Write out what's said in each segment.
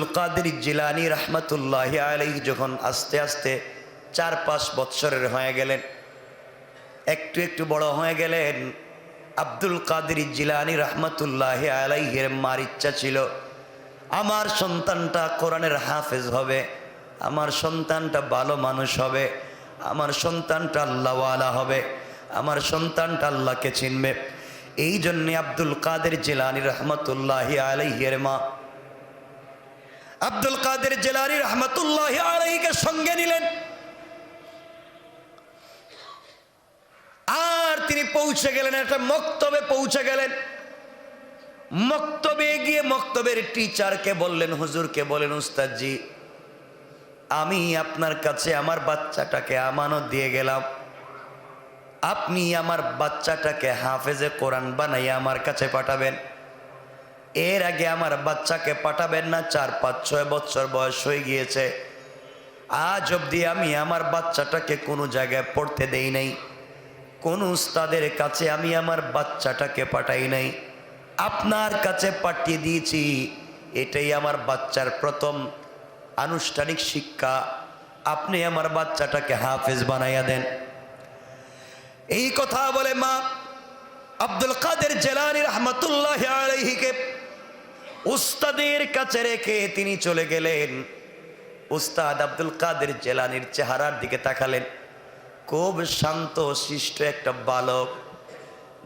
আব্দুল কাদের জিলানি রহমতুল্লাহ আলাই যখন আস্তে আস্তে চার পাঁচ বৎসরের হয়ে গেলেন, একটু একটু বড় হয়ে গেলেন, আব্দুল কাদের জিলানি রহমতুল্লাহ আলাইহের মার ইচ্ছা ছিল, আমার সন্তানটা কোরআনের হাফেজ হবে, আমার সন্তানটা ভালো মানুষ হবে, আমার সন্তানটা আল্লাহওয়ালা হবে, আমার সন্তানটা আল্লাহকে চিনবে। এই জন্যে আব্দুল কাদের জিলানি রহমতুল্লাহ আলাইহের মা আব্দুল কাদের জেলারি রহমতুল্লাহ আলাইকে সঙ্গে নিলেন। আর তিনি পৌঁছে গেলেন, একটা মক্তবে পৌঁছে গেলেন। মক্তবে গিয়ে মক্তবের টিচারকে বললেন, হুজুরকে বলেন, উস্তাদজি, আমি আপনার কাছে আমার বাচ্চাটাকে আমানত দিয়ে গেলাম। আপনি আমার বাচ্চাটাকে হাফেজে কোরআন বানাইয়া আমার কাছে পাঠাবেন। এর আগে আমার বাচ্চাকে পাঠাবেন না, চার, পাঁচ, ছয় বছর বয়স হয়ে গিয়েছে। আজ অবধি আমি আমার বাচ্চাটাকে কোনো জায়গায় পড়তে দেই নাই। কোন উস্তাদের কাছে আমি আমার বাচ্চাটাকে পাঠাই নাই। আপনার কাছে পাঠিয়ে দিয়েছি। এটাই আমার বাচ্চার প্রথম আনুষ্ঠানিক শিক্ষা। আপনি আমার বাচ্চাটাকে হাফেজ বানাইয়া দেন। এই কথা বলে মা আব্দুল কাদের জেলানি রহমতুল্লাহ আলাইহিকে উস্তাদের কাছে রেখে তিনি চলে গেলেন। উস্তাদ আব্দুল কাদের জেলানির চেহারার দিকে তাকালেন। খুব শান্ত, শিষ্ট একটা বালক।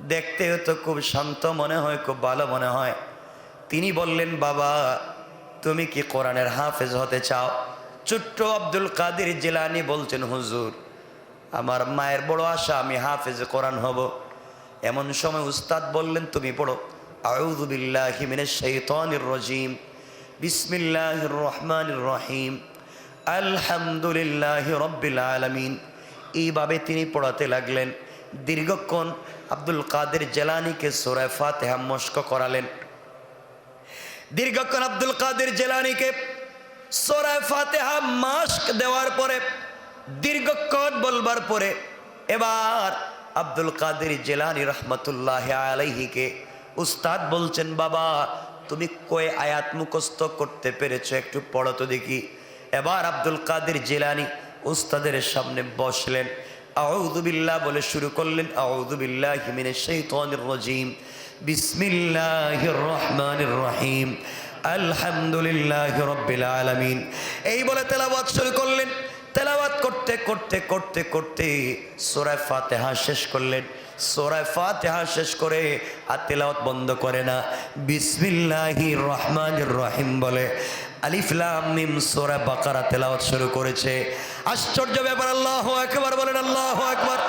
দেখতে তো খুব শান্ত মনে হয়, খুব ভালো মনে হয়। তিনি বললেন, বাবা, তুমি কি কোরআনের হাফেজ হতে চাও? ছোট্ট আব্দুল কাদের জেলানি বলছেন, হুজুর, আমার মায়ের বড় আশা, আমি হাফেজ কোরআন হব। এমন সময় উস্তাদ বললেন, তুমি পড়ো। আউযু বিল্লাহি মিনাশ শাইতানির রাজিম। বিসমিল্লাহির রহমানির রহিম। আলহামদুলিল্লাহি রাব্বিল আলামিন। এইভাবে তিনি পড়াতে লাগলেন। দীর্ঘক্ষণ আব্দুল কাদের জেলানিকে সোরায় ফাতেহা মস্ক করালেন। দীর্ঘক্ষণ আব্দুল কাদের জেলানিকে সোরায় ফাতেহা মাস্ক দেওয়ার পরে, দীর্ঘক্ষণ বলবার পরে, এবার আব্দুল কাদের জেলানি রহমতুল্লাহ আলাইহিকে উস্তাদ বলছেন, বাবা, তুমি কয়ে আয়াত মুখস্থ করতে পেরেছ একটু পড়ো তো দেখি। এবার আব্দুল কাদের জেলানি উস্তাদের সামনে বসলেন। আউদুবিল্লাহ বলে শুরু করলেন। আউদুবিল্লাহ হিমিনের শৈতানির রজিম। বিসমিল্লাহির রহমানির রহিম। আলহামদুলিল্লাহ রব্বিল আলামিন। এই বলে তেলাওয়াত শুরু করলেন। তেলাওয়াত করতে করতে করতে করতে সোরায় ফাতেহা শেষ করলেন। সোরায় ফাতেহা শেষ করে আর তেলাওয়াত বন্ধ করে না। বিসমিল্লাহি রহমান রহিম বলে আলিফলাম সোরা বাকারা শুরু করেছে। আশ্চর্য ব্যাপার, আল্লাহ একবার বলেন, আল্লাহ একবার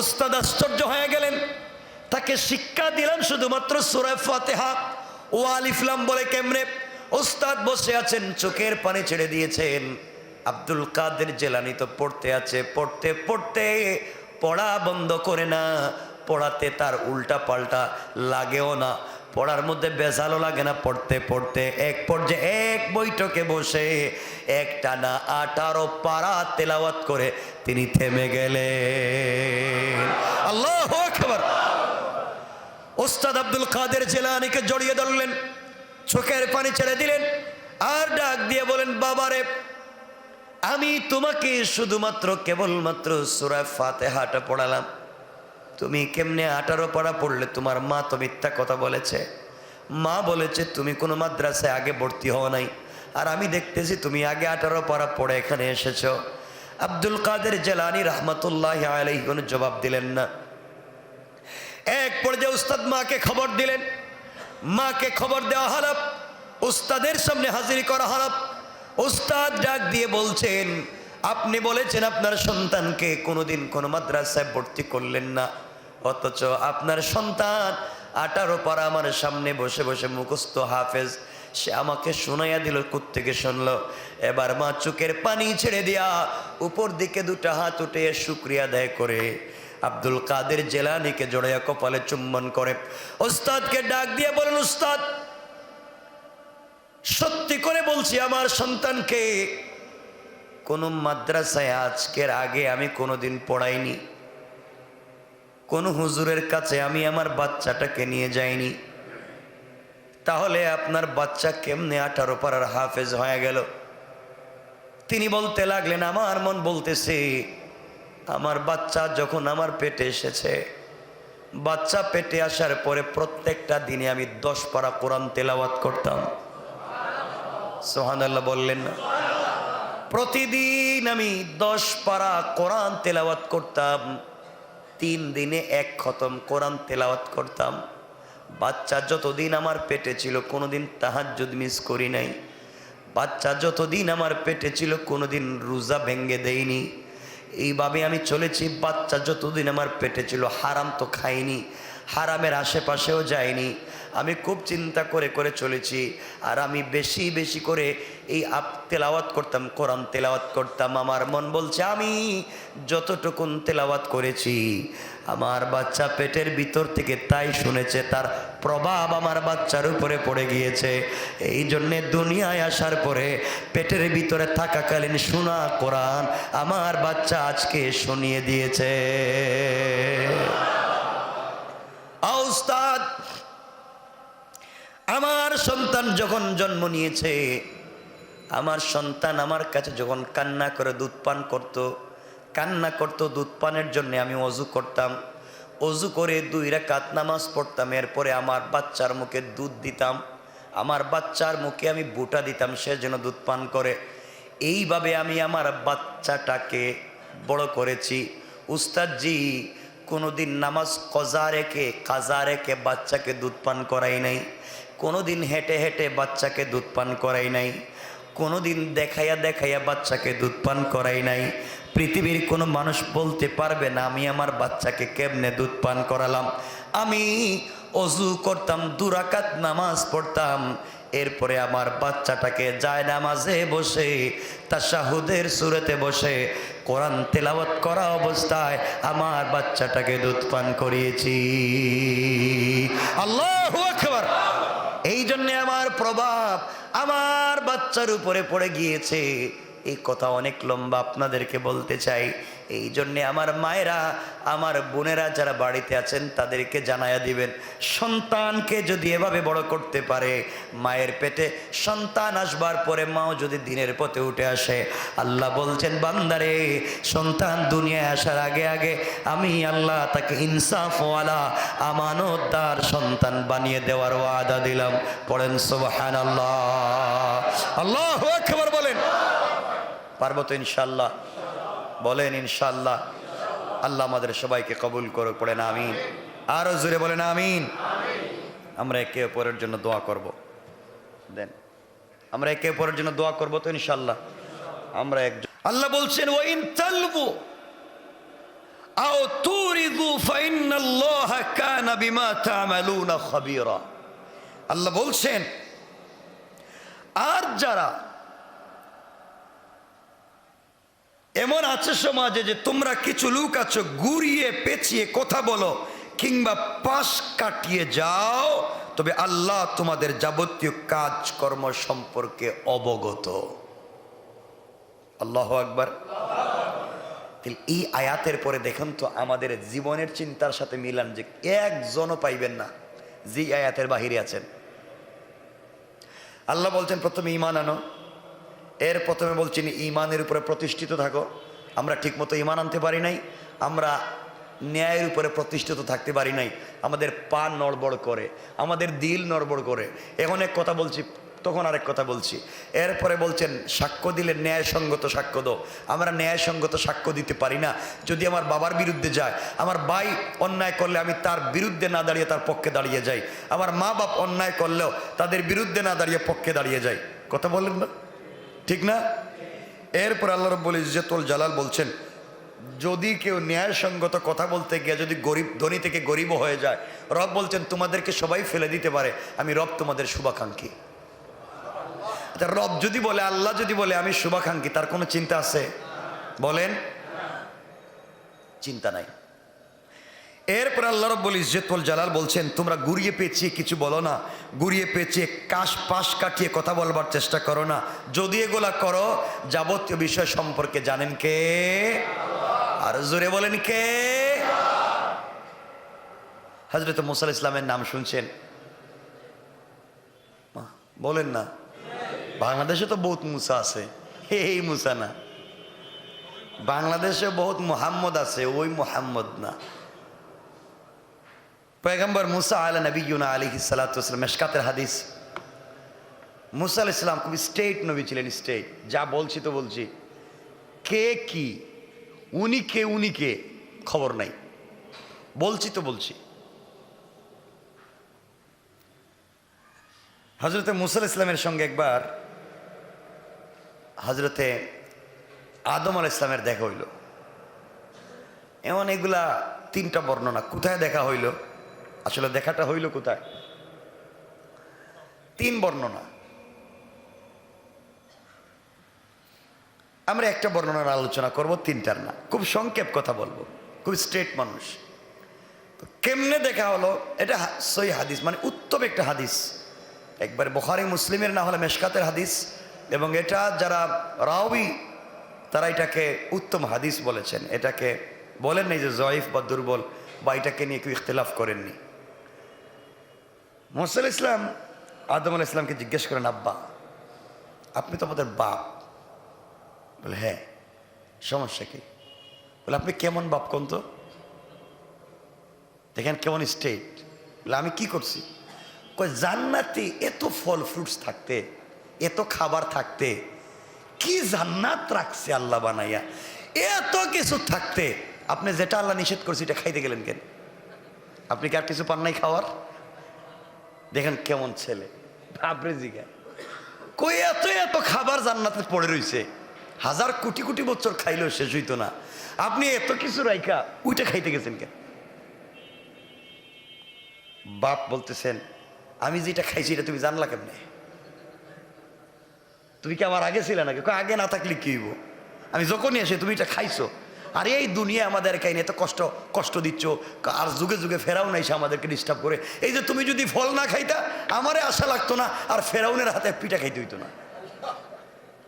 ওস্তাদ আশ্চর্য হয়ে গেলেন। তাকে শিক্ষা দিলেন শুধুমাত্র সুরায় ফাতেহা। ও আলিফলাম বলে কেমনে? ওস্তাদ বসে আছেন, চোখের পানি ছেড়ে দিয়েছেন। আব্দুল কাদের জেলানি তো পড়তে আছে, পড়তে পড়তে পড়া বন্ধ করে না। পড়াতে তার উল্টা পাল্টা লাগেও না। পড়ার মধ্যে বেজালও লাগে না পড়তে পড়তে। এক পর্যায়ে এক বৈঠকে বসে একটা না আঠারো পারা তেলাওয়াত করে তিনি থেমে গেলেন। আল্লাহ খবর ওস্তাদ আব্দুল কাদের জেলানিকে জড়িয়ে ধরলেন। চোখের পানি ছেড়ে দিলেন। আর ডাক দিয়ে বলেন, বাবারে আমি তোমাকে শুধুমাত্র কেবলমাত্র সুরায় ফাতেহাটা পড়ালাম। তুমি কেমনে আঠারো পাড়া পড়লে? তোমার মা তো মিথ্যা কথা বলেছে। মা বলেছে, তুমি কোনো মাদ্রাসায় আগে ভর্তি হও নাই। আর আমি দেখতেছি তুমি আগে আঠারো পাড়া পড়ে এখানে এসেছ। আব্দুল কাদের জেলানি রহমতুল্লাহ আলাই কোনো জবাব দিলেন না। এক পর্যায়ে উস্তাদ মাকে খবর দিলেন। মাকে খবর দেওয়া হল, উস্তাদের সামনে হাজির করা হল। উস্তাদ ডাক দিয়ে বলছেন, আপনি বলেছেন আপনার সন্তানকে কোনোদিন কোনো মাদ্রাসায় ভর্তি করলেন না। অথচ আপনার সন্তান আঠারো পারা আমার সামনে বসে বসে মুখস্থ হাফেজ। সে আমাকে শোনাইয়া দিল থেকে শুনলো? এবার মা চোখের পানি ছেড়ে দিয়া উপর দিকে দুটা হাত উঠে শুক্রিয়া দেয় করে। আব্দুল কাদের জেলানিকে জড়াইয়া কপালে চুম্বন করে। ওস্তাদকে ডাক দিয়ে বলেন উস্তাদ সত্যি করে বলছি, আমার সন্তানকে কোনো মাদ্রাসায় আজকের আগে আমি কোনোদিন পড়াইনি। কোন হুজুরের কাছে আমি আমার বাচ্চাটাকে নিয়ে যাইনি। তাহলে আপনার বাচ্চা কেমনে আঠারো পাড়ার হাফেজ হয়ে গেল? তিনি বলতে লাগলেন, আমার মন বলতেছে, আমার বাচ্চা যখন আমার পেটে এসেছে, বাচ্চা পেটে আসার পরে প্রত্যেকটা দিনে আমি দশ পারা কোরআন তেলাওয়াত করতাম। সোহান আল্লাহ বললেন না। প্রতিদিন আমি দশ পারা কোরআন তেলাওয়াত করতাম, তিন দিনে এক খতম কোরআন তেলাওয়াত করতাম। বাচ্চা যতদিন আমার পেটে ছিল, কোনোদিন তাহাজ্জুদ মিস করি নাই। বাচ্চা যতদিন আমার পেটে ছিল, কোনোদিন রোজা ভেঙ্গে দেইনি। এইভাবে আমি চলেছি, বাচ্চা যতদিন আমার পেটে ছিল, হারাম তো খাইনি, হারামের আশেপাশেও যাইনি। আমি খুব চিন্তা করে করে চলেছি, আর আমি বেশি বেশি করে এই আপ, তেলাওয়াত করতাম, কোরআন তেলাওয়াত করতাম। আমার মন বলছে, আমি যতটুকুন তেলাওয়াত করেছি, আমার বাচ্চা পেটের ভিতর থেকে তাই শুনেছে, তার প্রভাব আমার বাচ্চার উপরে পড়ে গিয়েছে। এই জন্যে দুনিয়ায় আসার পরে পেটের ভিতরে থাকাকালীন শোনা কোরআন আমার বাচ্চা আজকে শুনিয়ে দিয়েছে। আমার সন্তান যখন জন্ম নিয়েছে, আমার সন্তান আমার কাছে যখন কান্না করে দুধ পান করতো, কান্না করতো দুধ পানের জন্য আমি অজু করতাম। অজু করে দুই রাকাত নামাজ পড়তাম, এরপরে আমার বাচ্চার মুখে দুধ দিতাম। আমার বাচ্চার মুখে আমি বুটা দিতাম, সে যেন দুধ পান করে। এইভাবে আমি আমার বাচ্চাটাকে বড় করেছি। উস্তাদজি, কোনোদিন নামাজ কজা রেখে, কাজা রেখে বাচ্চাকে দুধ পান করাই নাই। কোনোদিন হেঁটে হেঁটে বাচ্চাকে দুধ পান করাই নাই, কোনোদিন দেখাইয়া দেখাইয়া বাচ্চাকে দুধ পান করাই নাই। পৃথিবীর কোনো মানুষ বলতে পারবে না, আমি আমার বাচ্চাকে কেমনে দুধ পান করালাম? আমি অজু করতাম দুরাকাত নামাজ পড়তাম, এরপরে আমার বাচ্চাটাকে যায় নামাজে বসে, তাশাহুদের সুরেতে বসে, কোরআন তেলাওয়াত করা অবস্থায় আমার বাচ্চাটাকে দুধ পান করিয়েছি। আল্লাহ জন্যে আমার প্রভাব আমার বাচ্চার উপরে পড়ে গিয়েছে। এই কথা অনেক লম্বা আপনাদেরকে বলতে চাই। এই জন্যে আমার মায়েরা, আমার বোনেরা যারা বাড়িতে আছেন, তাদেরকে জানায়া দিবেন, সন্তানকে যদি এভাবে বড় করতে পারে মায়ের পেটে, সন্তান আসবার পরে মাও যদি দিনের পথে উঠে আসে, আল্লাহ বলছেন, বান্দারে, সন্তান দুনিয়ায় আসার আগে আগে আমি আল্লাহ তাকে ইনসাফওয়ালা আমানতদার সন্তান বানিয়ে দেওয়ার ওয়াদা দিলাম। পড়েন সোবাহান আল্লাহ আল্লাহ খবর বলেন। পারব তো ইনশাল্লাহ বলেন ইনশাল্লাহ আল্লাহ আমাদের সবাইকে কবুল করে পড়েন আমিন। আরও জোরে বলেন, আমিন। আমরা একে অপরের জন্য দোয়া করব। দেন, আমরা একে অপরের জন্য দোয়া করব তো ইনশাল্লাহ আমরা একজন আল্লাহ বলছেন ও ইন তালবু আও তুরিদু ফাইনাল্লাহ কানা বিমা আল্লাহ বলছেন, আর যারা এমন আছে সমাজে যে তোমরা কিছু লোক আছো, ঘুরিয়ে পেঁচিয়ে কথা বলো, কিংবা পাশ কাটিয়ে যাও, তবে আল্লাহ তোমাদের যাবতীয় কাজকর্ম সম্পর্কে অবগত। আল্লাহ আকবার। এই আয়াতের পরে দেখুন তো আমাদের জীবনের চিন্তার সাথে মিলান যে একজনও পাইবেন না যে আয়াতের বাহিরে আছেন। আল্লাহ বলছেন, প্রথমে ইমান আনো এর প্রথমে বলছেন ইমানের উপরে প্রতিষ্ঠিত থাকো। আমরা ঠিকমতো ইমান আনতে পারি নাই, আমরা ন্যায়ের উপরে প্রতিষ্ঠিত থাকতে পারি নাই। আমাদের পা নড়বড় করে, আমাদের দিল নড়বড় করে। এখন এক কথা বলছি, তখন আরেক কথা বলছি। এরপরে বলছেন, সাক্ষ্য দিলে ন্যায়সঙ্গত সাক্ষ্য দাও। আমরা ন্যায়সঙ্গত সাক্ষ্য দিতে পারি না। যদি আমার বাবার বিরুদ্ধে যায়, আমার ভাই অন্যায় করলে আমি তার বিরুদ্ধে না দাঁড়িয়ে তার পক্ষে দাঁড়িয়ে যাই। আমার মা বাপ অন্যায় করলেও তাদের বিরুদ্ধে না দাঁড়িয়ে পক্ষে দাঁড়িয়ে যাই। কথা বললেন না? ঠিক না? এরপর আল্লাহ রব্বুল ইজ্জতুল জালাল বলছেন, যদি কেউ ন্যায়সঙ্গত কথা বলতে গিয়ে যদি গরিব, ধনী থেকে গরিব হয়ে যায়, রব বলছেন, তোমাদেরকে সবাই ফেলে দিতে পারে, আমি রব তোমাদের শুভাকাঙ্ক্ষী। আচ্ছা রব যদি বলে, আল্লাহ যদি বলে, আমি শুভাকাঙ্ক্ষী, তার কোনো চিন্তা আছে? বলেন। চিন্তা নাই। এরপর আল্লাহ রব্বুল ইজ্জতুল জালাল বলছেন, তোমরা গুড়িয়ে পেঁচিয়ে কিছু বলো না। গুড়িয়ে পেঁচিয়ে কাশ পাশ কাটিয়ে কথা বলবার চেষ্টা করো না। যদি এগুলা করো, যাবতীয় বিষয় সম্পর্কে জানেন কে? আর জোরে বলেন কে? হজরত মুসাল ইসলামের নাম শুনছেন? বলেন না। বাংলাদেশে তো বহুত মুসা আছে। এই মুসা না। বাংলাদেশে বহুত মোহাম্মদ আছে, ওই মোহাম্মদ না। পয়গম্বর মুসা আলা নবী ইউনা আলী সালাতাম মেশকাতের হাদিস মুসা আল ইসলাম খুবই স্টেট নবী ছিলেন স্টেট যা বলছি তো বলছি কে কি? উনি কে উনি কে? খবর নাই। বলছি তো বলছি। হজরতে মুসাল ইসলামের সঙ্গে একবার হজরতে আদম আল ইসলামের দেখা হইল। এমন এগুলা তিনটা বর্ণনা কোথায় দেখা হইল? আসলে দেখাটা হইল কোথায়? তিন বর্ণনা। আমরা একটা বর্ণনার আলোচনা করব, তিনটার না। খুব সংক্ষেপ কথা বলব, খুব স্ট্রেট মানুষ। তো কেমনে দেখা হলো? এটা সই হাদিস মানে উত্তম একটা হাদিস। একবার বখারি মুসলিমের না হলে মেশকাতের হাদিস, এবং এটা যারা রাওবি, তারা এটাকে উত্তম হাদিস বলেছেন। এটাকে বলেন নাই যে জয়ীফ বা দুর্বল, বা এটাকে নিয়ে কেউ ইখতলাফ করেননি। মোসাল ইসলাম আদম আল ইসলামকে জিজ্ঞেস করেন, আব্বা, আপনি তো আমাদের বাপ। বলে হ্যাঁ সমস্যা কি? বলে, আপনি কেমন বাপ কোন তো? দেখেন, কেমন স্টেট বলে, আমি কি করছি? কয়, জান্নাতে এত ফল ফ্রুটস থাকতে, এত খাবার থাকতে, কি জান্নাত রাখছে আল্লাহ বানাইয়া? এত কিছু থাকতে, আপনি যেটা আল্লাহ নিষেধ করছে, এটা খাইতে গেলেন কেন? আপনি কি আর কিছু পান নাই খাওয়ার? দেখেন কেমন ছেলে। ভাবরে জিগা। কই এত এত খাবার জান্নাতে পড়ে রইছে। হাজার কোটি কোটি বছর খাইলেও শেষ হইতো না। আপনি এত কিছু রাইখা ওইটা খাইতে গেছেন কেন? বাপ বলতেছেন আমি যেটা খাইছি এটা তুমি জানলা কেমনে? তুমি কি আমার আগে ছিলে নাকি? আগে না থাকলে কি হইব? আমি যখনই এসে তুমি এটা খাইছো। আর এই দুনিয়া আমাদের কাহিনী এত কষ্ট কষ্ট দিচ্ছ? আর যুগে যুগে ফেরাও নাইসে আমাদেরকে ডিস্টার্ব করে? এই যে তুমি যদি ফল না খাইতা, আমারে আশা লাগতো না, আর ফেরাউনের হাতে পিঠা খাইতে হইতো না।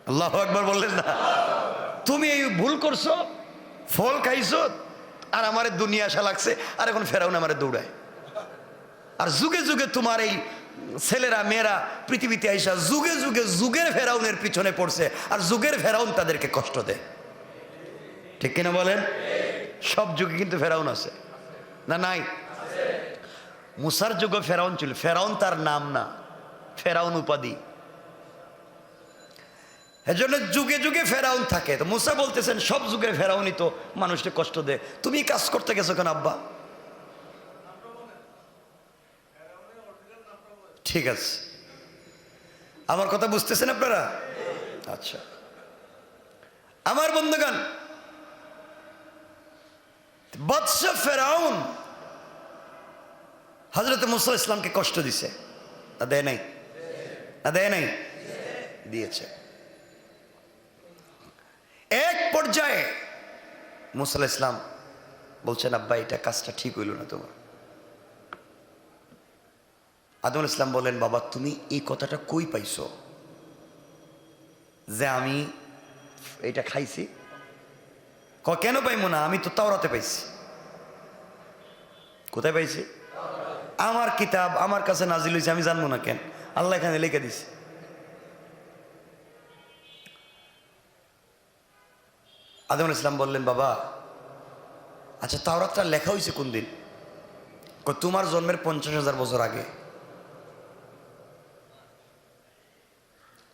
আল্লাহ একবার বললেন না। তুমি এই ভুল করছ, ফল খাইছো, আর আমার দুনিয়া আশা লাগছে, আর এখন ফেরাউন আমার দৌড়ায়। আর যুগে যুগে তোমার এই ছেলেরা, মেয়েরা পৃথিবীতে আইসা যুগে যুগে যুগের ফেরাউনের পিছনে পড়ছে, আর যুগের ফেরাউন তাদেরকে কষ্ট দেয়। ঠিক কিনা বলেন? সব যুগে কিন্তু ফেরাউন আছে। না, নাই? মুসার যুগে ফেরাউন ছিল। ফেরাউন তার নাম না। ফেরাউন উপাধি। এজন্য যুগে যুগে ফেরাউন থাকে। তো মুসা বলতেছেন, সব যুগের ফেরাউনই তো মানুষকে কষ্ট দেয়। তুমি কাজ করতে গেছো কেন আব্বা? ঠিক আছে। আমার কথা বুঝতেছেন আপনারা? আচ্ছা। আমার বন্ধুগণ বাদশাহ ফেরাউন হজরত মুসা ইসলামকে কষ্ট দিছে। না দেয় নাই? না দেয় নাই? দিয়েছে। এক পর্যায়ে মুসাল ইসলাম বলছেন, আব্বা, এটা কাজটা ঠিক হইল না তোমার। আদম ইসলাম বলেন বাবা, তুমি এই কথাটা কই পাইছো? যে আমি এটা খাইছি। কেন পাইমো না? আমি তো তাওরাতে পাইছি। কোথায় পাইছি? আমার কিতাব, আমার কাছে নাজিল হয়েছে আমি জানব না কেন? আল্লাহ এখানে লিখে দিছি। আদম ইসলাম বললেন, বাবা আচ্ছা তাওরাতটা লেখা হয়েছে কোন দিন? তোমার জন্মের পঞ্চাশ হাজার বছর আগে।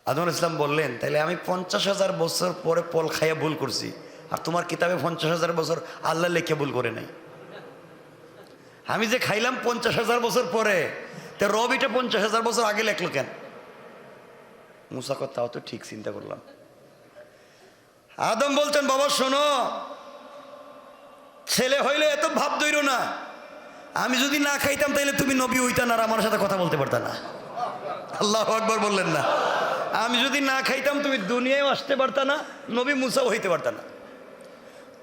আদম ইসলাম বললেন তাহলে আমি পঞ্চাশ হাজার বছর পরে পল খাইয়া ভুল করছি। আর তোমার কিতাবে পঞ্চাশ হাজার বছর আল্লাহ লেখে ভুল করে নাই। আমি যে খাইলাম পঞ্চাশ হাজার বছর পরে, তা রবিটা পঞ্চাশ হাজার বছর আগে লেখলো কেন? মুসা তাও তো ঠিক চিন্তা করলাম। আদম বলতেন, বাবা, শোনো, ছেলে হইলে এত ভাব দইর না। আমি যদি না খাইতাম তাহলে তুমি নবী হইতান আর আমার সাথে কথা বলতে পারতা না। আল্লাহ আকবর বললেন না। আমি যদি না খাইতাম তুমি দুনিয়ায় আসতে পারতা না, নবী মুসাও হইতে পারতা না।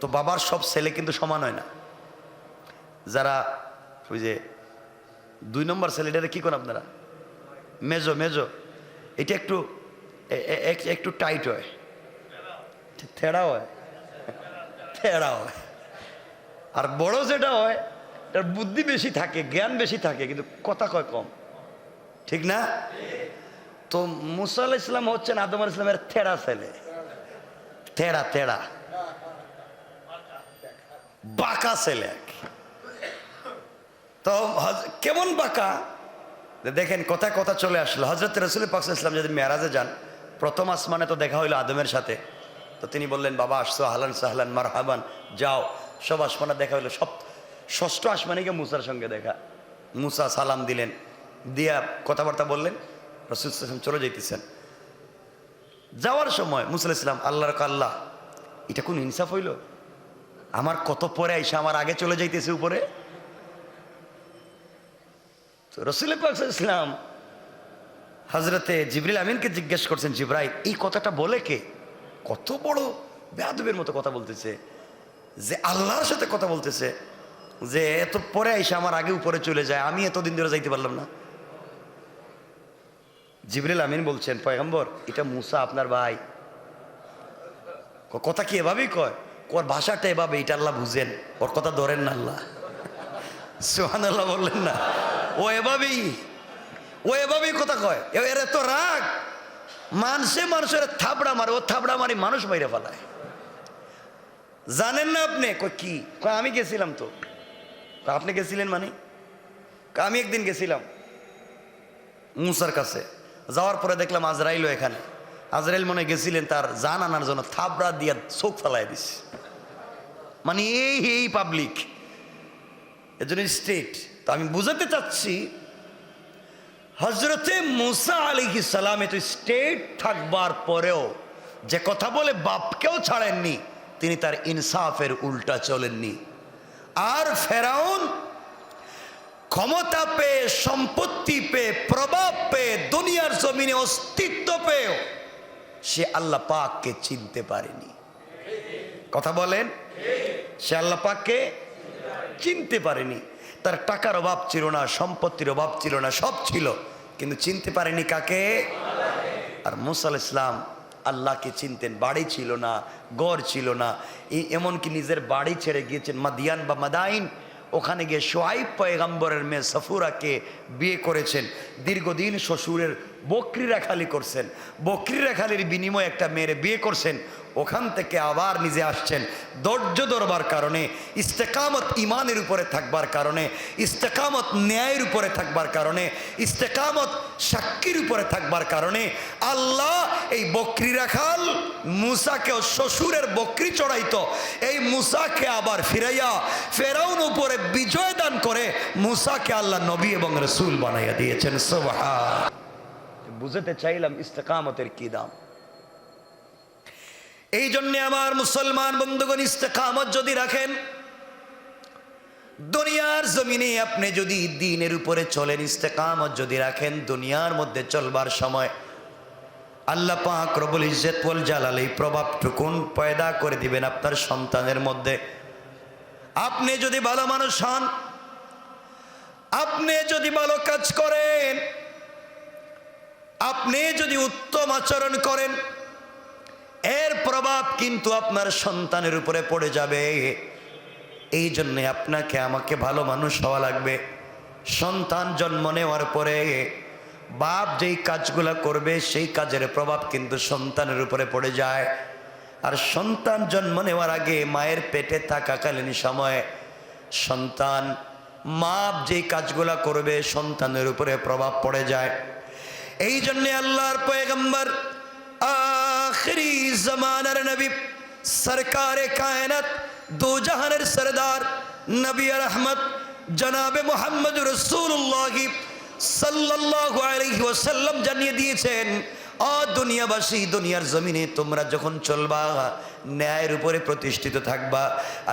তো বাবার সব ছেলে কিন্তু সমান হয় না। যারা ওই যে দুই নম্বর ছেলেটারে কি করেন আপনারা? মেজো মেজো। এটা একটু একটু টাইট হয়। থেড়া হয়। থেড়া হয়। আর বড় যেটা হয় তার বুদ্ধি বেশি থাকে, জ্ঞান বেশি থাকে, কিন্তু কথা কয় কম। ঠিক না? তো মুসা ইসলাম হচ্ছেন আদম ইসলামের থেড়া ছেলে। থেড়া থেড়া। বাঁকা ছেলে তো কেমন বাঁকা? দেখেন, কথায় কথা চলে আসলো। হজরত রসুল পাক ইসলাম যদি মেয়ারাজে যান, প্রথম আসমানে তো দেখা হইল আদমের সাথে। তো তিনি বললেন, বাবা, আসছো, আহলান সাহলান মার হাবান যাও। সব আসমানে দেখা হইল। সব, ষষ্ঠ আসমানে গিয়ে মুসার সঙ্গে দেখা। মুসা সালাম দিলেন। দিয়া কথাবার্তা বললেন। রসুল ইসলাম চলে যাইতেছেন। যাওয়ার সময় মুসা ইসলাম আল্লাহর আল্লাহ এটা কোন ইনসাফ হইল? আমার কত পরে আইসা আমার আগে চলে যাইতেছে উপরে? তো রসুল ইসলাম হজরতে জিবরিল আমিনকে জিজ্ঞেস করছেন, জিব্রাইল, এই কথাটা বলে কে? কত বড় বেয়াদবের মতো কথা বলতেছে। যে আল্লাহর সাথে কথা বলতেছে, যে এত পরে আইসা আমার আগে উপরে চলে যায়, আমি এতদিন ধরে যাইতে পারলাম না। জিবরিল আমিন বলছেন, পয়গম্বর, এটা মুসা আপনার ভাই। কথা কি এভাবেই কয়? ওর ভাষাটা এভাবে, এটা আল্লাহ বুঝেন। ওর কথা ধরেন না আল্লাহ। সোহান আল্লাহ বললেন না। ও এভাবেই ও এভাবেই কথা কয়। এর এত রাগ। মানুষে মানুষের থাবড়া মারে, ও থাবড়া মারি মানুষ মাইরে ফেলায়। জানেন না আপনি? কি? আমি গেছিলাম তো। আপনি গেছিলেন মানে? আমি একদিন গেছিলাম মুসার কাছে। যাওয়ার পরে দেখলাম আজরাইলও এখানে। আজরাইল মনে গেছিলেন, তার জান আনার জন্য থাবড়া দিয়া চোখ ফেলাই দিস মানে এই এই পাবলিক এজন্য স্টেট তো আমি বুঝাতে চাচ্ছি হজরতে মুসা আলী সালামে তো স্টেট থাকবার পরেও যে কথা বলে বাপকেও ছাড়েননি, তিনি তার ইনসাফের উল্টা চলেননি। আর ফেরাউন ক্ষমতা পেয়ে, সম্পত্তি পেয়ে, প্রভাব পেয়ে, দুনিয়ার জমিনে অস্তিত্ব পেয়েও সে আল্লাহ পাককে চিনতে পারেনি। কথা বলেন? সে আল্লাহ পাককে চিনতে পারেনি। তার টাকার অভাব ছিল না, সম্পত্তির অভাব ছিল না, সব ছিল। কিন্তু চিনতে পারেনি কাকে? আর মুসাল ইসলাম আল্লাহকে চিনতেন। বাড়ি ছিল না গড় ছিল না। এমনকি নিজের বাড়ি ছেড়ে গিয়েছেন মাদিয়ান বা মাদাইন। ওখানে গিয়ে সোহাইব পয়গাম্বরের মেয়ে সফুরাকে বিয়ে করেছেন। দীর্ঘদিন শ্বশুরের বকরিরা খালি করছেন। বকরিরা খালির বিনিময়ে একটা মেয়ের বিয়ে করছেন। ওখান থেকে আবার নিজে আসছেন ধৈর্য ধরবার কারণে, ইস্তেকামত ইমানের উপরে থাকবার কারণে, ইস্তেকামত ন্যায়ের উপরে থাকবার কারণে, ইস্তেকামত সাক্ষীর উপরে থাকবার কারণে আল্লাহ এই বকরি রাখাল মুসাকেও শ্বশুরের বকরি চড়াইতো। এই মুসাকে আবার ফিরাইয়া ফেরাউন উপরে বিজয় দান করে মুসাকে আল্লাহ নবী এবং রসুল বানাইয়া দিয়েছেন। সোভা বুঝতে চাইলাম ইস্তেকামতের কি দাম। এই জন্যে আমার মুসলমান বন্ধুগণ ইস্তেকামত যদি রাখেন, দুনিয়ার জমিনে আপনি যদি দিনের উপরে চলেন, ইস্তেকামত যদি রাখেন, দুনিয়ার মধ্যে চলবার সময় আল্লাহ পাক রবুল ইজ্জত ওয়াল জালাল এই প্রভাবটুকুন পয়দা করে দিবেন আপনার সন্তানের মধ্যে। আপনি যদি ভালো মানুষ হন, আপনি যদি ভালো কাজ করেন, আপনি যদি উত্তম আচরণ করেন এর প্রভাব কিন্তু আপনার সন্তানের উপরে পড়ে যাবে। এই জন্যে আপনাকে, আমাকে ভালো মানুষ হওয়া লাগবে। সন্তান জন্ম নেওয়ার পরে বাপ যেই কাজগুলো করবে, সেই কাজের প্রভাব কিন্তু সন্তানের উপরে পড়ে যায়। আর সন্তান জন্ম নেওয়ার আগে মায়ের পেটে থাকাকালীন সময়ে সন্তান, মাপ যেই কাজগুলা করবে, সন্তানের উপরে প্রভাব পড়ে যায়। এই জন্যে আল্লাহর পয়গম্বর আখরি জমানার নবী সরকারে কায়নাত দু জাহানের সরদার নবী রহমত জনাবে মোহাম্মদ রসুল্লাহ সাল্লাহ আলাইহি ওয়াসাল্লাম জানিয়ে দিয়েছেন অ দুনিয়াবাসী দুনিয়ার জমিনে তোমরা যখন চলবা ন্যায়ের উপরে প্রতিষ্ঠিত থাকবা।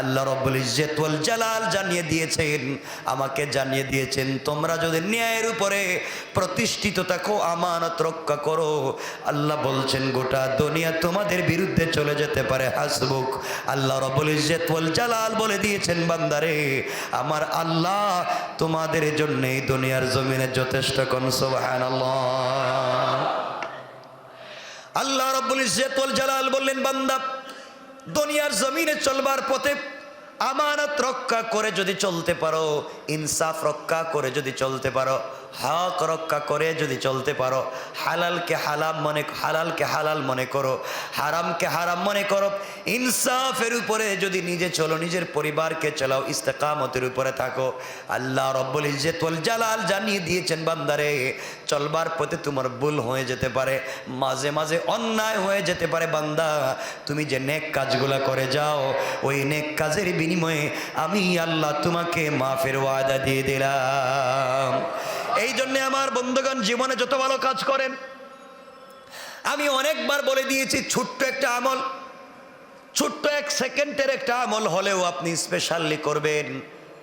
আল্লাহ রব্বুল ইজ্জত ওয়াল জালাল জানিয়ে দিয়েছেন, আমাকে জানিয়ে দিয়েছেন, তোমরা যদি ন্যায়ের উপরে প্রতিষ্ঠিত থাকো, আমানত রক্ষা করো। আল্লাহ বলছেন, গোটা দুনিয়া তোমাদের বিরুদ্ধে চলে যেতে পারে, হাসবুক। আল্লাহ রব্বুল ইজ্জত ওয়াল জালাল বলে দিয়েছেন, বান্দারে, আমার আল্লাহ তোমাদের জন্য এই দুনিয়ার জমিনে যথেষ্ট কোন, সুবহানাল্লাহ। আল্লাহ রব্বুল ইজ্জতুল জালাল বললেন, বান্দা দুনিয়ার জমিনে চলবার পথে আমানত রক্ষা করে যদি চলতে পারো, ইনসাফ রক্ষা করে যদি চলতে পারো। হক রক্ষা করে যদি চলতে পারো, হালালকে হালাম মনে, হালালকে হালাল মনে করো, হারামকে হারাম মনে করো, ইনসাফের উপরে যদি নিজে চলো, নিজের পরিবারকে চালাও, ইস্তেকামতের উপরে থাকো, আল্লাহ রব্বুল ইজ্জতুল জালাল জানিয়ে দিয়েছেন বান্দারে, চলবার পথে তোমার ভুল হয়ে যেতে পারে, মাঝে মাঝে অন্যায় হয়ে যেতে পারে বান্দা, তুমি যে নেক কাজগুলা করে যাও, ওই নেক কাজের বিনিময়ে আমি আল্লাহ তোমাকে মাফের ওয়াদা দিয়ে দিলাম। এই জন্যে আমার বন্ধুগণ জীবনে যত ভালো কাজ করেন, আমি অনেকবার বলে দিয়েছি, ছোট্ট একটা আমল, ছোট্ট এক সেকেন্ডের একটা আমল হলেও আপনি স্পেশালি করবেন।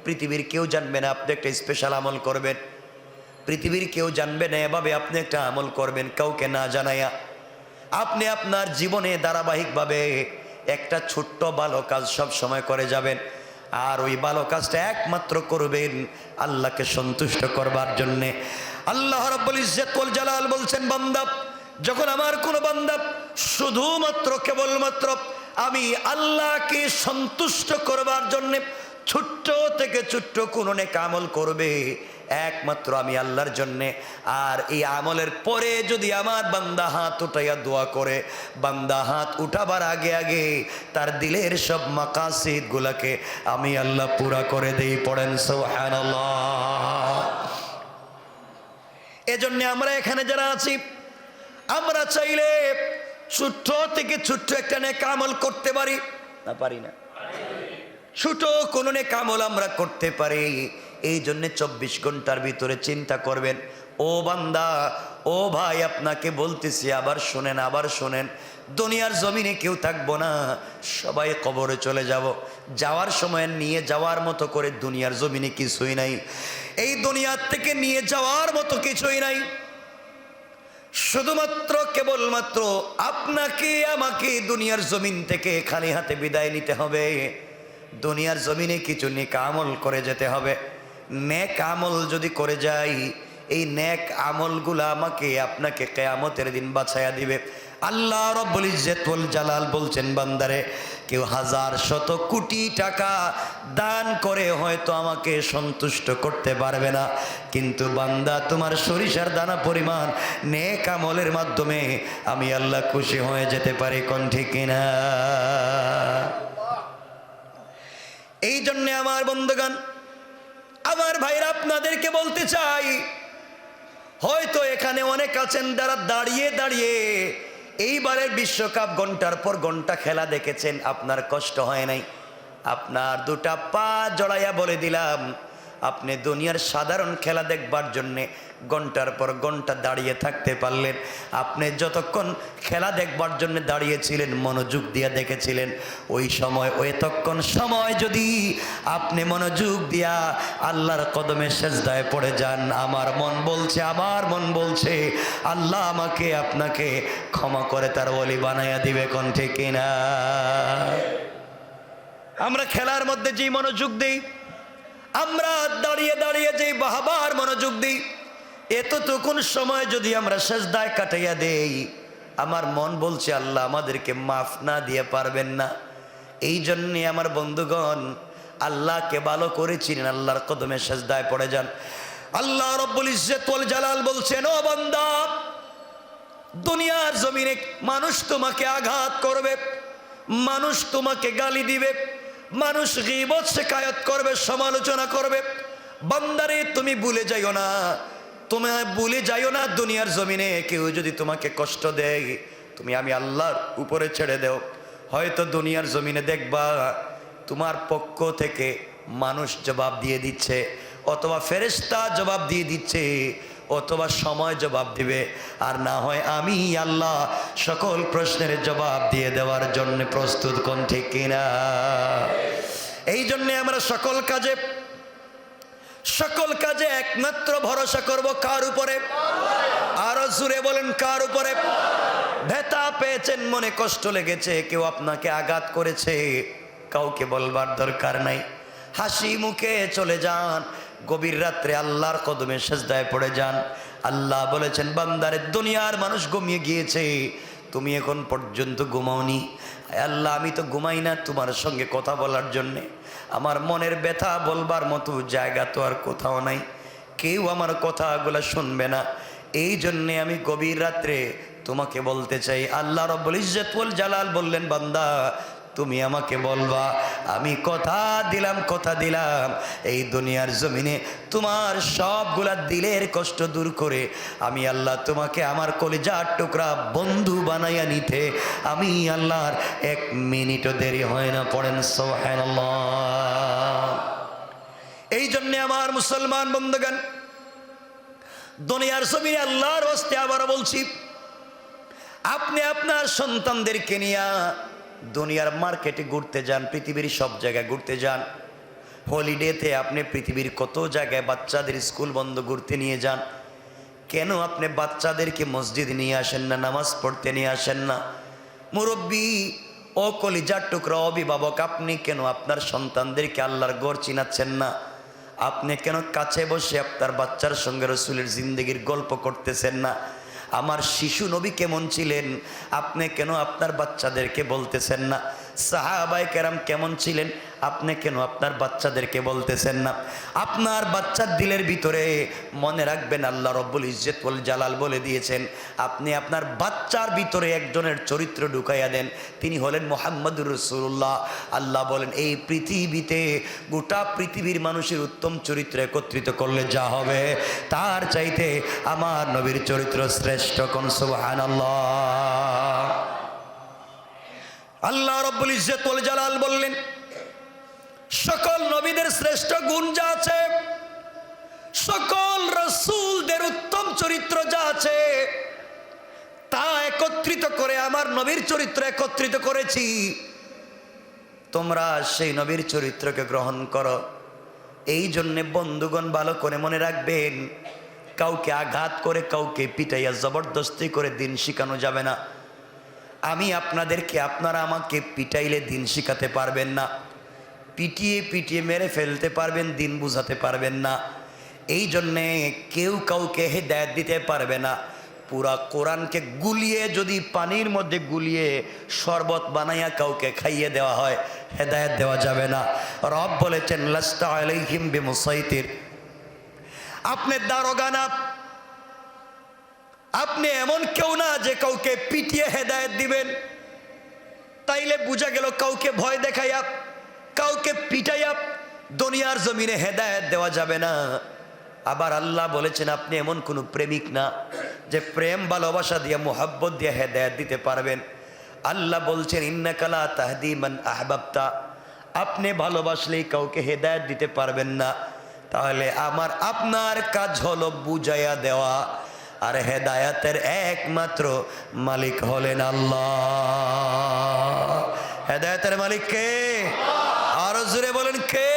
পৃথিবীর কেউ জানবে না আপনি একটা স্পেশাল আমল করবেন। পৃথিবীর কেউ জানবে না এভাবে আপনি একটা আমল করবেন, কাউকে না জানাইয়া। আপনি আপনার জীবনে ধারাবাহিকভাবে একটা ছোট্ট ভালো কাজ সব সময় করে যাবেন। আর ওই ভালো কাজটা একমাত্র করবেন আল্লাহকে সন্তুষ্ট করবার জন্যে। আল্লাহ রব্বুল ইজ্জতুল জালাল বলছেন বান্দাব যখন আমার কোনো বান্দাব শুধুমাত্র কেবলমাত্র আমি আল্লাহকে সন্তুষ্ট করবার জন্যে ছোট্ট থেকে ছোট্ট কোনো নেকামল করবে একমাত্র আমি আল্লাহর জন্যে। আর এই আমলের পরে যদি আমার বান্দা হাত উঠাইয়া দোয়া করে, বান্দা হাত উঠাবার আগে আগে তার দিলের সব মাকাসিদ গুলাকে আমি আল্লাহ পুরা করে দেই, পড়েন সোহান এজন্য আমরা এখানে যারা আছি, আমরা চাইলে ছোট্ট থেকে ছোট্ট একটা নেক আমল করতে পারি। না পারি না। ছোট কোনো নেক আমল আমরা করতে পারি। এই জন্য চব্বিশ ঘণ্টার ভিতরে চিন্তা করবেন, ও বান্দা, ও ভাই, আপনাকে বলতেছি, আবার শোনেন আবার শোনেন, দুনিয়ার জমিনে কেউ থাকব না, সবাই কবরে চলে যাব, যাওয়ার সময় নিয়ে যাওয়ার মতো করে দুনিয়ার জমিনে কিছুই নাই, এই দুনিয়ার থেকে নিয়ে যাওয়ার মতো কিছুই নাই, শুধুমাত্র, কেবলমাত্র আপনাকে, আমাকে দুনিয়ার জমিন থেকে খালি হাতে বিদায় নিতে হবে, দুনিয়ার জমিনে কিছু নেক আমল করে যেতে হবে। নেক আমল যদি করে যাই, এই নেক আমলগুলো আমাকে আপনাকে কেয়ামতের দিন বাছাইয়া দিবে। আল্লাহ রব্বুল ইজ্জতুল জালাল বলছেন, বান্দারে, কেউ হাজার শত কোটি টাকা দান করে হয়তো আমাকে সন্তুষ্ট করতে পারবে না। কিন্তু বান্দা, তোমার সরিষার দানা পরিমাণ নেক আমলের মাধ্যমে আমি আল্লাহ খুশি হয়ে যেতে পারি, কোন ঠিক কিনা? এই জন্যে আমার বন্ধুগান আমার ভাইরা আপনাদেরকে বলতে চাই, হয়তো এখানে অনেক আছেন যারা দাঁড়িয়ে দাঁড়িয়ে এইবারের বিশ্বকাপ ঘণ্টার পর ঘণ্টা খেলা দেখেছেন, আপনার কষ্ট হয় নাই। আপনার দুটা পা জড়াইয়া বলে দিলাম আপনি দুনিয়ার সাধারণ খেলা দেখবার জন্যে ঘণ্টার পর ঘণ্টা দাঁড়িয়ে থাকতে পারলেন। আপনি যতক্ষণ খেলা দেখবার জন্য দাঁড়িয়েছিলেন, মনোযোগ দিয়ে দেখেছিলেন, ওই সময় ওই তখন সময় যদি আপনি মনোযোগ দিয়া আল্লাহর কদমে সেজদায় পড়ে যান, আমার মন বলছে, আমার মন বলছে, আল্লাহ আমাকে আপনাকে ক্ষমা করে তার বলি বানাইয়া দিবে, কোন ঠিক কিনা? আমরা খেলার মধ্যে যে মনোযোগ দিই আমরা দাঁড়িয়ে দাঁড়িয়ে যে বাহাবার মনোযোগ দিই, এতটুকুন সময় যদি আমরা সেজদায় কাটাইয়া দেই, আমার মন বলছে, আল্লাহ আমাদেরকে মাফ না দিয়ে পারবেন না। এই জন্যে আমার বন্ধুগণ, আল্লাহকে ভালো করে করেছিলেন আল্লাহর কদমে সেজদায় পড়ে যান। আল্লাহ রব্বুল ইজ্জতুল জালাল বলছেন, ও বান্দা, দুনিয়ার জমিনে মানুষ তোমাকে আঘাত করবে, মানুষ তোমাকে গালি দিবে মানুষ গিবত শেখায়ত করবে, সমালোচনা করবে। বান্দারে, তুমি ভুলে যাইও না। তুমি ভুলে যাইও না দুনিয়ার জমিনে। কেউ যদি তোমাকে কষ্ট দেয়, তুমি আমি আল্লাহর উপরে ছেড়ে দেও। হয়তো দুনিয়ার জমিনে দেখবা, তোমার পক্ষ থেকে মানুষ জবাব দিয়ে দিচ্ছে, অথবা ফেরেশতা জবাব দিয়ে দিচ্ছে। অথবা সময় জবাব দিবে। আর না হয় আমি আল্লাহ সকল প্রশ্নের জবাব দিয়ে দেওয়ার জন্য প্রস্তুত কোন ঠিক কিনা? এই জন্যে আমরা সকল কাজে সকল কাজে একমাত্র ভরসা করব কার উপরে? আরও জুড়ে বলেন কার উপরে? ভেতা পেয়েছেন, মনে কষ্ট লেগেছে, কেউ আপনাকে আঘাত করেছে, কাউকে বলবার দরকার নাই। হাসি মুখে চলে যান গভীর রাত্রে আল্লাহর কদমে সেজদায় পড়ে যান। আল্লাহ বলেছেন, বান্দারে, দুনিয়ার মানুষ ঘুমিয়ে গিয়েছে। তুমি এখন পর্যন্ত ঘুমাওনি। আল্লাহ, আমি তো ঘুমাই না তোমার সঙ্গে কথা বলার জন্যে। আমার মনের ব্যথা বলবার মতো জায়গা তো আর কোথাও নাই। কেউ আমার কথাগুলো শুনবে না। এই জন্যে আমি গভীর রাত্রে তোমাকে বলতে চাই। আল্লাহ রব্বুল ইজ্জতুল জালাল বললেন, বান্দা তুমি আমাকে বলবা, আমি কথা দিলাম কথা দিলাম। এই দুনিয়ার জমিনে তোমার সবগুলা দিলের কষ্ট দূর করে আমি আল্লাহ তোমাকে আমার কলিজার টুকরা বন্ধু বানাইয়া নিতে, আমি আল্লাহর এক মিনিটও দেরি হয় না, পড়েন সোহান এই জন্যে আমার মুসলমান বন্ধুগান দুনিয়ার জমিনে আল্লাহর হস্তে আবার বলছি, আপনি আপনার সন্তানদেরকে নিয়ে দুনিয়ার মার্কেটে ঘুরতে যান, পৃথিবীর সব জায়গায় ঘুরতে যান। হলিডেতে আপনি পৃথিবীর কত জায়গায় বাচ্চাদের স্কুল বন্ধ ঘুরতে নিয়ে যান? কেন আপনি বাচ্চাদেরকে মসজিদ নিয়ে আসেন না, নামাজ পড়তে নিয়ে আসেন না? মুরব্বী, ও কলিজার টুকরা অভিভাবক, আপনি কেন আপনার সন্তানদেরকে আল্লাহর গড় চিনাচ্ছেন না? আপনি কেন কাছে বসে আপনার বাচ্চার সঙ্গে রসুলের জিন্দগির গল্প করতেছেন না? আমার শিশু নবী কেমন ছিলেন? আপনি কেন আপনার বাচ্চাদেরকে বলতেছেন না? সাহাবাই কেরাম কেমন ছিলেন? আপনি কেন আপনার বাচ্চাদেরকে বলতেছেন না? আপনার বাচ্চার দিলের ভিতরে মনে রাখবেন আল্লাহ রব্বুল ইজ্জতুল জালাল বলে দিয়েছেন, আপনি আপনার বাচ্চার ভিতরে একজনের চরিত্র ঢুকাইয়া দেন, তিনি হলেন মোহাম্মদুর রসুল্লাহ আল্লাহ বলেন, এই পৃথিবীতে গোটা পৃথিবীর মানুষের উত্তম চরিত্র একত্রিত করলে যা হবে, তার চাইতে আমার নবীর চরিত্র শ্রেষ্ঠ কোন? সুবহান আল্লাহ রব্বুল ইজ্জতুল জালাল বললেন সকল নবীদের শ্রেষ্ঠ গুণ যা আছে, সকল রসুলদের উত্তম চরিত্র যা আছে, তা একত্রিত করে আমার নবীর চরিত্র একত্রিত করেছি। তোমরা সেই নবীর চরিত্রকে গ্রহণ করো। এই জন্যে বন্ধুগণ ভালো করে মনে রাখবেন, কাউকে আঘাত করে, কাউকে পিটাইয়া জবরদস্তি করে দিন শিখানো যাবে না। আমি আপনাদেরকে, আপনারা আমাকে পিটাইলে দিন শিখাতে পারবেন না। পিটিয়ে পিটিয়ে মেরে ফেলতে পারবেন, দিন বুঝাতে পারবেন না। এই জন্যে কেউ কাউকে হেদায়ত দিতে পারবে না। পুরা কোরআনকে গুলিয়ে, যদি পানির মধ্যে গুলিয়ে শরবত বানাইয়া কাউকে খাইয়ে দেওয়া হয়, হেদায়ত দেওয়া যাবে না। রব বলেছেন, লাস্তা আলাইহিম বিমুসাইতির। আপনি দারোগা না। আপনি এমন কেউ না যে কাউকে পিটিয়ে হেদায়ত দিবেন। তাইলে বোঝা গেল কাউকে ভয় দেখাইয়া কাউকে পিটাইয়া দুনিয়ার জমিনে হেদায়ত দেওয়া যাবে না। আবার আল্লাহ বলেছেন, আপনি এমন কোনো প্রেমিক না যে প্রেম, ভালোবাসা দিয়ে, মোহাব্বত দিয়ে হেদায়ত দিতে পারবেন। আল্লাহ বলছেন ইন্নাকালা তাহদিমান আহবাবতা। আপনি ভালোবাসলেই কাউকে হেদায়ত দিতে পারবেন না। তাহলে আমার, আপনার কাজ হলো বুঝাইয়া দেওয়া। আর হেদায়াতের একমাত্র মালিক হলেন আল্লাহ। হেদায়তের মালিক আরও জুড়ে বলেন, কে?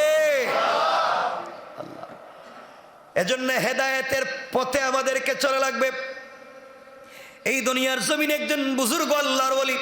এজন্য হেদায়েতের পথে আমাদেরকে চলে লাগবে। এই দুনিয়ার জমিনে একজন বুজুর্গ আল্লাহর বলি